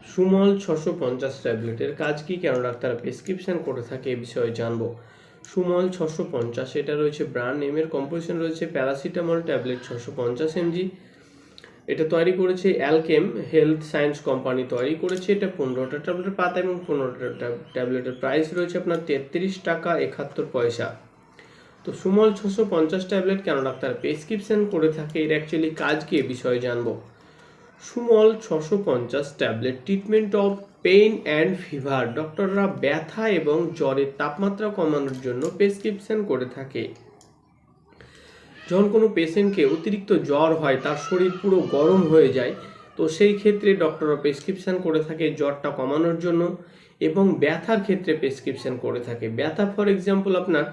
সুমল ছশো পঞ্চাশ ট্যাবলেটের কাজ কি? কেন ডাক্তার প্রেসক্রিপশন করে থাকে এ বিষয়ে জানব। সুমল ছশো পঞ্চাশ, এটা রয়েছে ব্র্যান্ড নেমের কম্পোজিশন রয়েছে প্যারাসিটামল ট্যাবলেট ছশো পঞ্চাশ এমজি। এটা তৈরি করেছে অ্যালকেম হেলথ সায়েন্স কোম্পানি তৈরি করেছে। এটা পনেরোটা ট্যাবলেটের পাতা এবং পনেরোটা ট্যাবলেটের প্রাইস রয়েছে আপনার তেত্রিশ টাকা একাত্তর পয়সা। তো সুমল ছশো পঞ্চাশ ট্যাবলেট কেন ডাক্তার প্রেসক্রিপশন করে থাকে? এর অ্যাকচুয়ালি কাজ কি এ বিষয়ে জানব। সুমল ছশো পঞ্চাশ tablet treatment of pain and fever. ডক্টররা ব্যথা এবং জ্বরের তাপমাত্রা কমানোর জন্য প্রেসক্রিপশন করে থাকে। যখন কোনো পেশেন্টকে অতিরিক্ত জ্বর হয়, তার শরীর পুরো গরম হয়ে যায়, তো সেই ক্ষেত্রে ডক্টররা প্রেসক্রিপশন করে থাকে জ্বরটা কমানোর জন্য এবং ব্যথার ক্ষেত্রে প্রেসক্রিপশন করে থাকে। ব্যথা, ফর এক্সাম্পল, আপনার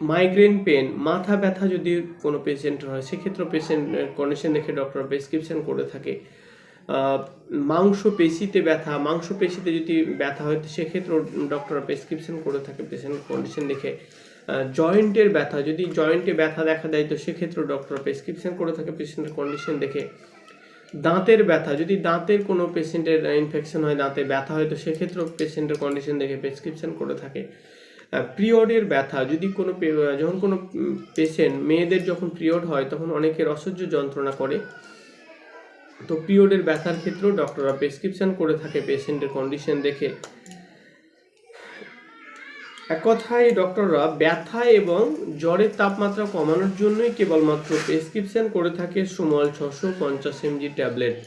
মাইগ্রেন পেন মাথা ব্যথা যদি কোনো পেশেন্টের হয় সেক্ষেত্রে পেশেন্ট কন্ডিশন দেখে ডক্টর প্রেসক্রিপশন করে থাকে। মাংস পেশিতে ব্যথা মাংস পেশিতে যদি ব্যথা হয়, সেক্ষেত্রেও ডক্টর প্রেসক্রিপশন করে থাকে পেশেন্ট কন্ডিশন দেখে। জয়েন্টের ব্যথা, যদি জয়েন্টে ব্যথা দেখা দেয়, তো সেক্ষেত্রেও ডক্টর প্রেসক্রিপশন করে থাকে পেশেন্টের কন্ডিশন দেখে। দাঁতের ব্যথা, যদি দাঁতের কোনো পেশেন্টের ইনফেকশন হয়, দাঁতে ব্যথা হয়, তো সেক্ষেত্রেও পেশেন্টের কন্ডিশন দেখে প্রেসক্রিপশন করে থাকে। পিরিয়ডের ব্যথা, যদি কোনো যখন কোনো পেশেন্ট মেয়েদের যখন পিরিয়ড হয়, তখন অনেকের অসহ্য যন্ত্রণা করে। তো পিরিয়ডের ব্যথার ক্ষেত্রেও ডক্টররা প্রেসক্রিপশন করে থাকে পেশেন্টের কন্ডিশন দেখে। এক কথায় ডক্টররা ব্যথা এবং জ্বরের তাপমাত্রা কমানোর জন্যই কেবলমাত্র প্রেসক্রিপশন করে থাকে সুমল ছশো পঞ্চাশ এমজি ট্যাবলেট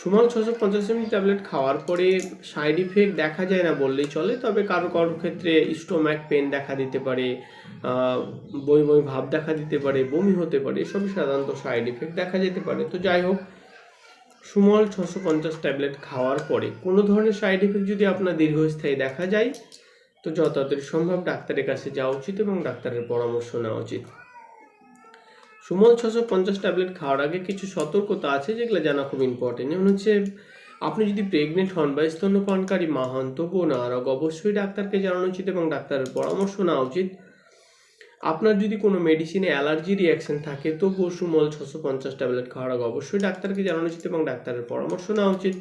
সুমল ছশো পঞ্চাশ এমজি ট্যাবলেট খাওয়ার পরে সাইড ইফেক্ট দেখা যায় না বললেই চলে, তবে কারও কারও ক্ষেত্রে স্টোম্যাক পেন দেখা দিতে পারে বমি বমি ভাব দেখা দিতে পারে, বমি হতে পারে, এসবই সাধারণত সাইড ইফেক্ট দেখা যেতে পারে। তো যাই হোক সুমল ছশো পঞ্চাশ ট্যাবলেট খাওয়ার পরে কোনো ধরনের সাইড ইফেক্ট যদি আপনার দীর্ঘস্থায়ী দেখা যায়, তো যত সম্ভব ডাক্তারের কাছে যাওয়া উচিত এবং ডাক্তারের পরামর্শ নেওয়া উচিত। সুমল ছশো পঞ্চাশ ট্যাবলেট খাওয়ার আগে কিছু সতর্কতা আছে যেগুলো জানা খুব ইম্পর্টেন্ট যেমন হচ্ছে, আপনি যদি প্রেগনেন্ট হন বা স্তন্যপানকারী মা হন, তবুও না, আর অবশ্যই ডাক্তারকে জানানো উচিত এবং ডাক্তারের পরামর্শ নেওয়া উচিত। আপনার যদি কোনো মেডিসিনে অ্যালার্জি রিয়াকশন থাকে, তবুও সুমল ছশো পঞ্চাশ ট্যাবলেট খাওয়ার আগে অবশ্যই ডাক্তারকে জানানো উচিত এবং ডাক্তারের পরামর্শ নেওয়া উচিত।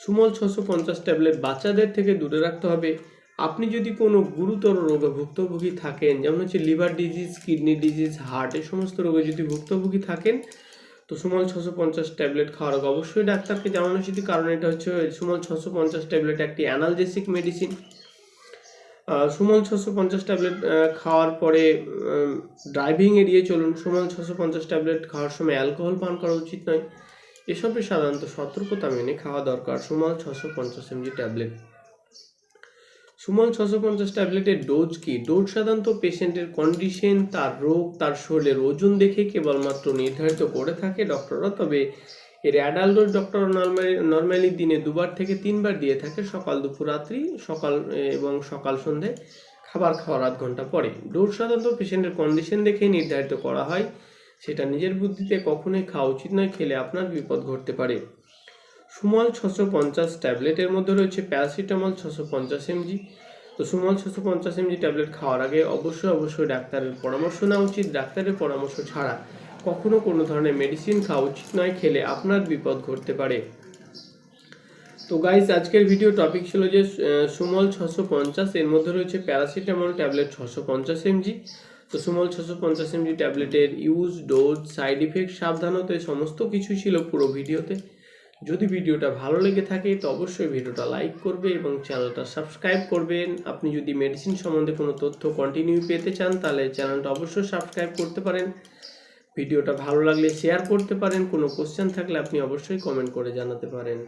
সুমল ছশো পঞ্চাশ ট্যাবলেট বাচ্চাদের থেকে দূরে রাখতে হবে। আপনি যদি কোনো গুরুতর রোগে ভুক্তভোগী থাকেন, যেমন হচ্ছে liver disease, kidney disease, heart, এই সমস্ত রোগে যদি ভুক্তভোগী থাকেন, তো সুমল ছশো পঞ্চাশ ট্যাবলেট খাওয়ার অবশ্যই ডাক্তারকে জানানো উচিত কারণ, এটা হচ্ছে সুমল ছশো পঞ্চাশ ট্যাবলেট একটি অ্যানালজেসিক মেডিসিন। সুমল ছশো পঞ্চাশ ট্যাবলেট খাওয়ার পরে ড্রাইভিং এড়িয়ে চলুন। সুমল ছশো পঞ্চাশ ট্যাবলেট খাওয়ার সময় অ্যালকোহল পান করা উচিত নয়। এসবের সাধারণত সতর্কতা মেনে খাওয়া দরকার। সুমল ছশো পঞ্চাশ এমজি ট্যাবলেট। সুমল ছশো পঞ্চাশ ট্যাবলেটের ডোজ কি? ডোজ সাধারণত পেশেন্টের কন্ডিশন তার রোগ, তার শরীরের ওজন দেখে কেবলমাত্র নির্ধারিত করে থাকে ডক্টররা, তবে এর adult dose doctor normally normally দিনে দুবার থেকে তিনবার দিয়ে থাকে, সকাল, দুপুর, রাত্রি, সকাল এবং সকাল, সন্ধে, খাবার খাওয়ার আধ ঘণ্টা পরে। ডোজ সাধারণত পেশেন্টের কন্ডিশন দেখে নির্ধারিত করা হয়, সেটা নিজের বুদ্ধিতে কখনোই খাওয়া উচিত নয়, খেলে আপনার বিপদ ঘটতে পারে। সুমল ছশো পঞ্চাশ ট্যাবলেটের মধ্যে রয়েছে প্যারাসিটামল ছশো পঞ্চাশ এমজি। তো সুমল ছশো পঞ্চাশ এমজি ট্যাবলেট খাওয়ার আগে অবশ্যই অবশ্যই ডাক্তারের পরামর্শ নেওয়া উচিত। ডাক্তারের পরামর্শ ছাড়া কখনো কোনো ধরনের মেডিসিন খাওয়া উচিত নয়, খেলে আপনার বিপদ ঘটতে পারে। তো গাইস আজকের ভিডিও টপিক ছিল যে সুমল ছশো পঞ্চাশ এর মধ্যে রয়েছে প্যারাসিটামল ট্যাবলেট ছশো পঞ্চাশ এমজি। তো সুমল ছশো পঞ্চাশ এমজি ট্যাবলেটের ইউজ ডোজ সাইড ইফেক্ট সাবধানতা সমস্ত কিছু ছিল পুরো ভিডিওতে যদি ভিডিওটা ভালো লেগে থাকে, তো অবশ্যই ভিডিওটা লাইক করবে এবং চ্যানেলটা সাবস্ক্রাইব করবেন। আপনি যদি মেডিসিন সম্বন্ধে কোনো তথ্য কন্টিনিউ পেতে চান, তাহলে চ্যানেলটা অবশ্যই সাবস্ক্রাইব করতে পারেন। ভিডিওটা ভালো লাগলে শেয়ার করতে পারেন। কোনো কোশ্চেন থাকলে আপনি অবশ্যই কমেন্ট করে জানাতে পারেন।